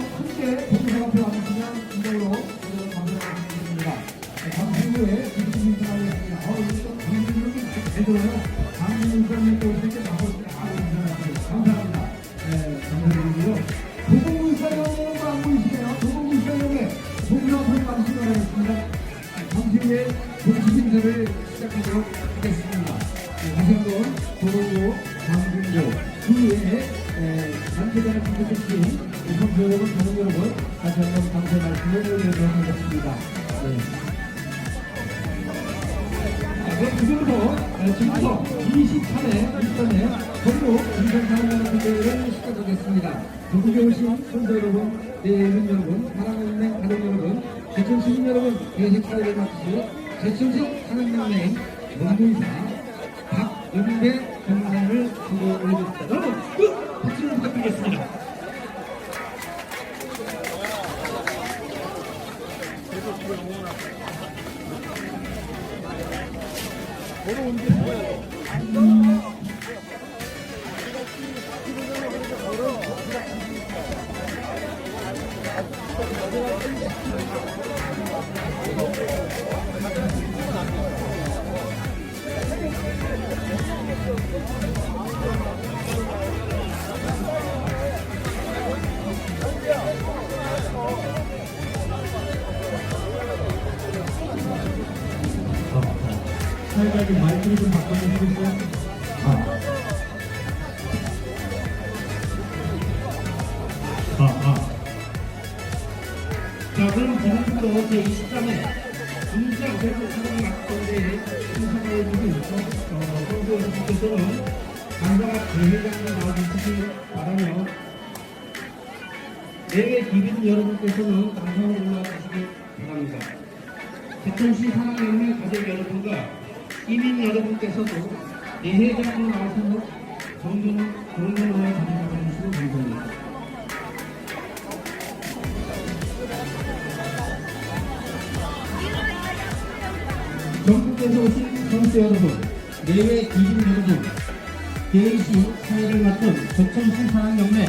함께 앞에 와주시면 진정으로 감사를 드립니다. 잠시 후에 김수민 사람이었습니다. 어, 이거 좀 강민이 잘 들어요. 선생님 또 이렇게 나오시면 아주 감사합니다. 감사합니다. 네, 감사드리고요. 도봉문사령은 안 보이시네요. 도봉문사령에 동료 앞에 와주시기 바라겠습니다. 잠시 후에 공식 인사를 시작하도록 하겠습니다. 단체단을 참석해주신 선수 여러분, 가족 여러분 다시 한번 감사의 말씀을 드리도록 하겠습니다. 네. 자, 그럼 지금부터 어, 지금부터 23회 23회 전국 인천 사랑하는 대회를 시작하겠습니다. 전국에 오신 선수 여러분, 대회원 여러분, 사랑하는 가족 여러분, 제천 시민 여러분, 대식사를 마치시 제천시 사랑연맹 농구이사 박연배 경사를 수고 올려주십니다. 여러분, 그 박수를 부탁드리겠습니다. 살짝 좀 마이크를 좀 바꿔주시겠어요? 아. 아, 아. 자, 그럼 지금부터 제23회 중시장 대표 사랑 막전대에 심사를 해주신 어, 선수 여러분께서는 강사가 대회장에 나와주시기 바라며 내외 기빈 여러분께서는 강사로 올라와주시기 바랍니다. 대천시 사랑연맹 가족 여러분과 이민 여러분께서도 대회장으로 나와서 정전 정전을 가져가 주시고 감사합니다. 전국에서 오신 선수 여러분, 내외 기준 여러분, 대의시 사회를 맡은 조천시 사랑연맹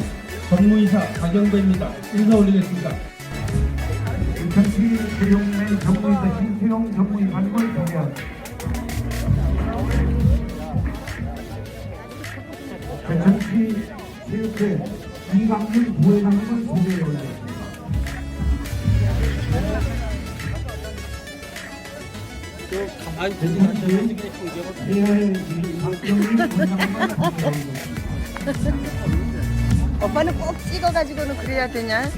전무이사 박영배입니다. 인사 올리겠습니다. 인천시 교육맨 전무이사 신태용 전무이사님 대천시 체육회 이강민 부회장님을 소개해 대화의 부회장님을 올렸습니다. 오빠는 꼭 찍어가지고는 그래야 되냐?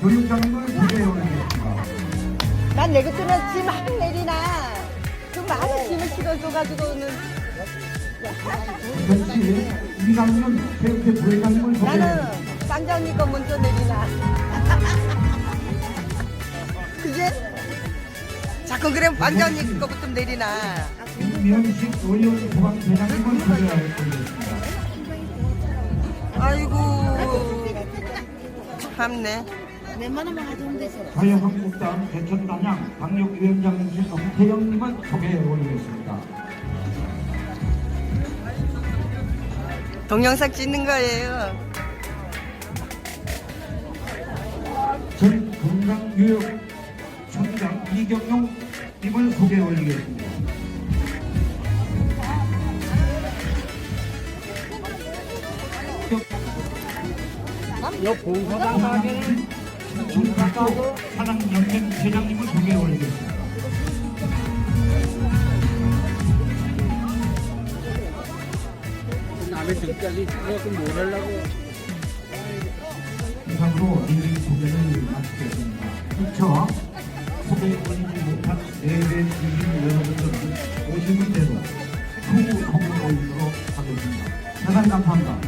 교육장님 난내 것들은 짐한 내리나. 그 많은 짐을 실어줘가지고는 부회장님을 소개해 나는 올리겠습니다. 쌍장님 거 먼저 내리나. 그게? 자꾸 그래 왕장님 거부터 내리나. 김명식 의원 소방 대장님을 소개하겠습니다. 아이고. 참네 자유한국당 대천단양 당력위원장이신 엄태영님을 소개해 올리겠습니다. 동영상 찍는 거예요 전 건강교육 총장 이경용 님을 소개해 올리겠습니다. 중학교 사랑 연맹 회장님을 소개해 올리겠습니다. 남의 등까지 이상으로 리뷰 소개를 마치겠습니다. 미처 소개 올리지 못한 네배 주민 여러분들은 오시는 대로 후보 선물 올리도록 하겠습니다. 대단히 감사합니다.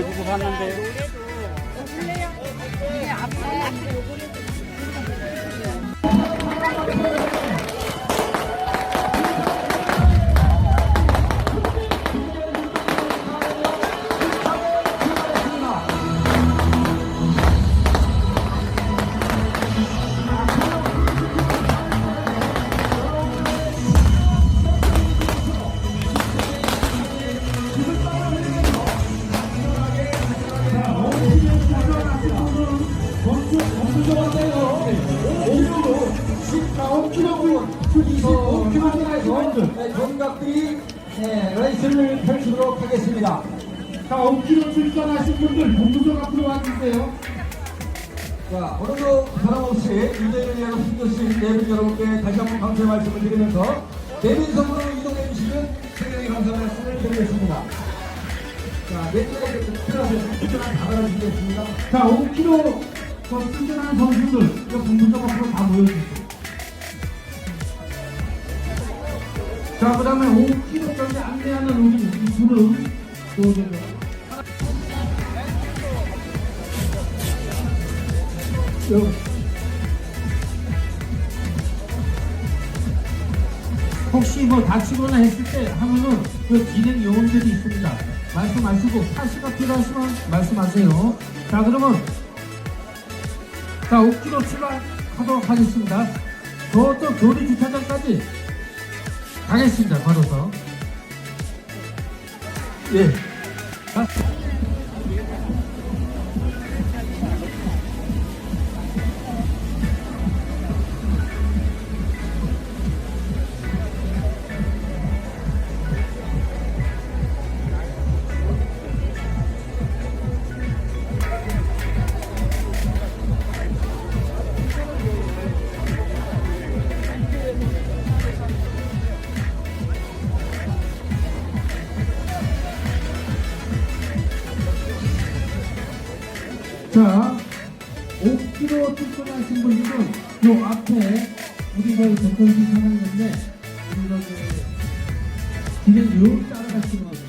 또 울매주고 봤는데 본부석 앞으로 와주세요. 자, 오늘도 변함없이 여러분, 힘드신 내빈 여러분께 다시 한번 감사의 말씀을 드리면서 내빈성으로 이동해 주시면 굉장히 감사 말씀을 드리겠습니다. 자, 내빈에 들어가서 출전한 가방을 드리겠습니다. 자, 5km 저 출전하는 선수들 저 본부석 앞으로 다 모여주세요. 자, 그 다음에 5km까지 안내하는 우리 이 둘은 또 이제 여기. 혹시 뭐 다치거나 했을 때 하면은 그 진행 요원들이 있습니다. 말씀 하시고 파스가 필요하시면 말씀하세요. 자 그러면 자 5km 출발하도록 하겠습니다. 저쪽 교리 주차장까지 가겠습니다. 걸어서. 예. 자. 자, 5km 출전하신 분들은 요 앞에 우리 그 백건시 사장인데 우리가 그 진행 요 따라가시는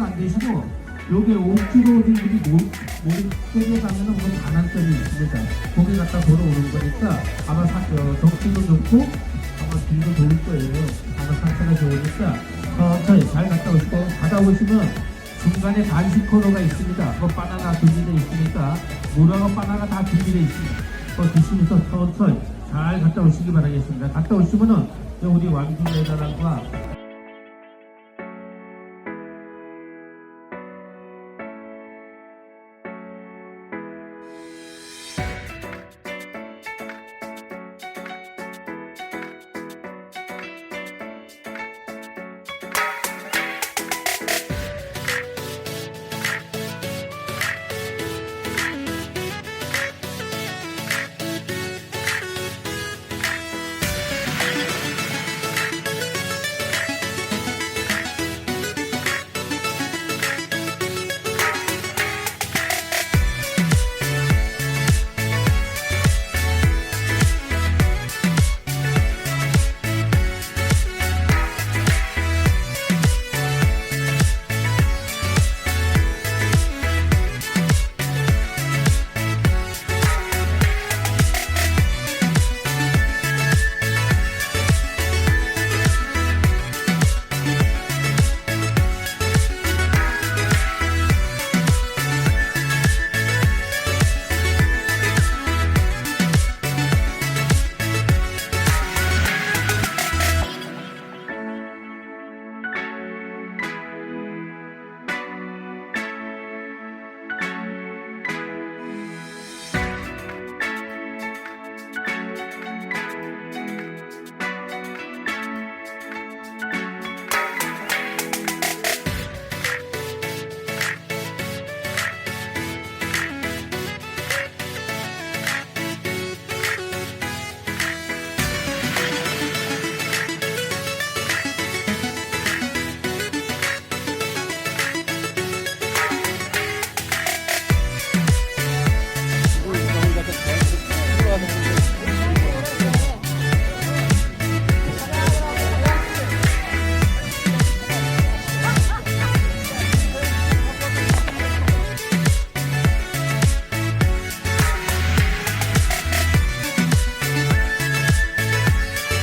뛰시면 안 되시고 요게 5km들이 모임 가면은 뭐 반환점이 있습니다. 거기 갖다 돌아오는 거니까 아마 사, 어, 덕지도 좋고 아마 길도 좋을 거예요. 아마 상태가 좋으니까 천천히 잘 갔다 오시고 가다 오시면 중간에 간식 코너가 있습니다. 뭐 바나나 준비되어 있으니까 물하고 바나나 다 준비되어 있습니다. 그거 드시면서 천천히 잘 갔다 오시기 바라겠습니다. 갔다 오시면은 우리 왕중매달과